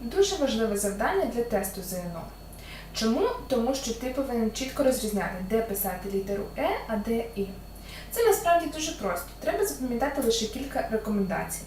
Дуже важливе завдання для тесту ЗНО. Чому? Тому що ти повинен чітко розрізняти, де писати літеру Е, а де І. Це насправді дуже просто. Треба запам'ятати лише кілька рекомендацій.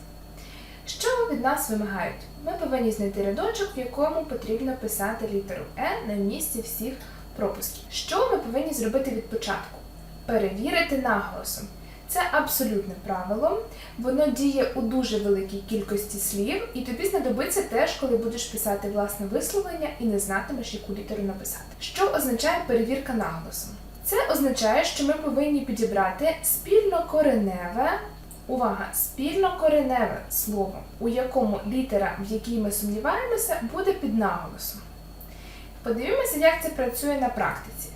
Що від нас вимагають? Ми повинні знайти рядочок, в якому потрібно писати літеру Е на місці всіх пропусків. Що ми повинні зробити від початку? Перевірити наголосом. Це абсолютне правило. Воно діє у дуже великій кількості слів, і тобі знадобиться теж, коли будеш писати власне висловлення і не знатимеш, яку літеру написати. Що означає перевірка наголосом? Це означає, що ми повинні підібрати спільно кореневе. Увага! Спільно кореневе слово, у якому літера, в якій ми сумніваємося, буде під наголосом. Подивімося, як це працює на практиці.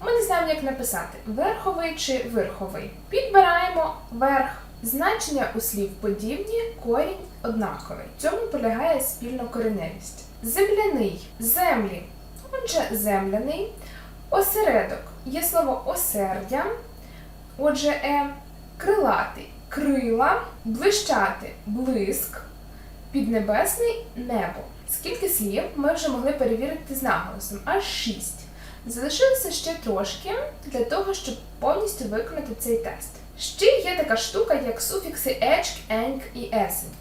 Ми не знаємо, як написати верховий чи верховий. Підбираємо верх. Значення у слів подібні, корінь однаковий. В цьому полягає спільно кореневість. Земляний землі. Отже, земляний. Осередок є слово осердя. Отже, е. Крилатий крила, блищати блиск, піднебесний небо. Скільки слів ми вже могли перевірити з наголосом? Аж шість. Залишилося ще трошки для того, щоб повністю виконати цей тест. Ще є така штука, як суфікси ечк, енк і есенк.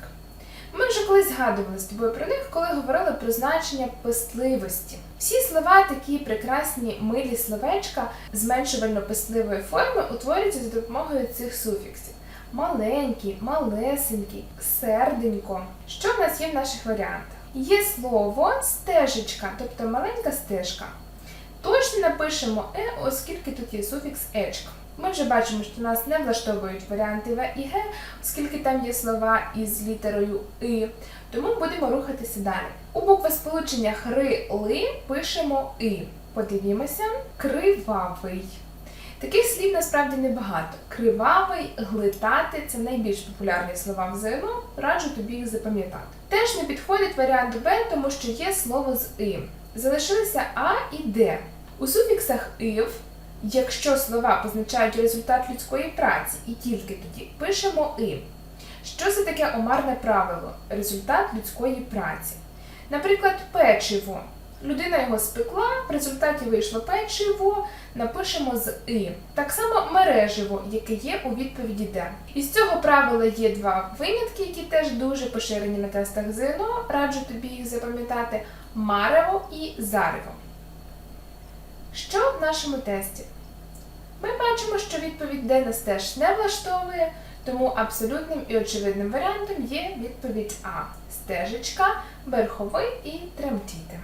Ми вже колись згадували з тобою про них, коли говорили про значення пестливості. Всі слова, такі прекрасні милі словечка зменшувально-пестливої форми, утворюються за допомогою цих суфіксів. Маленький, малесенький, серденько. Що в нас є в наших варіантах? Є слово стежечка, тобто маленька стежка. Точно напишемо е, оскільки тут є суфікс ечка. Ми вже бачимо, що нас не влаштовують варіанти В і Г, оскільки там є слова із літерою И. Тому будемо рухатися далі. У буквосполученнях ри ли пишемо И. Подивімося, кривавий. Таких слів насправді небагато. Кривавий, глитати це найбільш популярні слова в ЗНО, раджу тобі їх запам'ятати. Теж не підходить варіант Б, тому що є слово з И. Залишилися А і Д. У суфіксах ив, якщо слова позначають результат людської праці, і тільки тоді пишемо и. Що це таке омарне правило? Результат людської праці. Наприклад, печиво. Людина його спекла, в результаті вийшло печиво, напишемо з и. Так само мереживо, яке є у відповіді Д. Із цього правила є два винятки, які теж дуже поширені на тестах ЗНО. Раджу тобі їх запам'ятати марево і зарево. Що в нашому тесті? Ми бачимо, що відповідь Д нас теж не влаштовує, тому абсолютним і очевидним варіантом є відповідь А стежечка, верховий і тремтіти.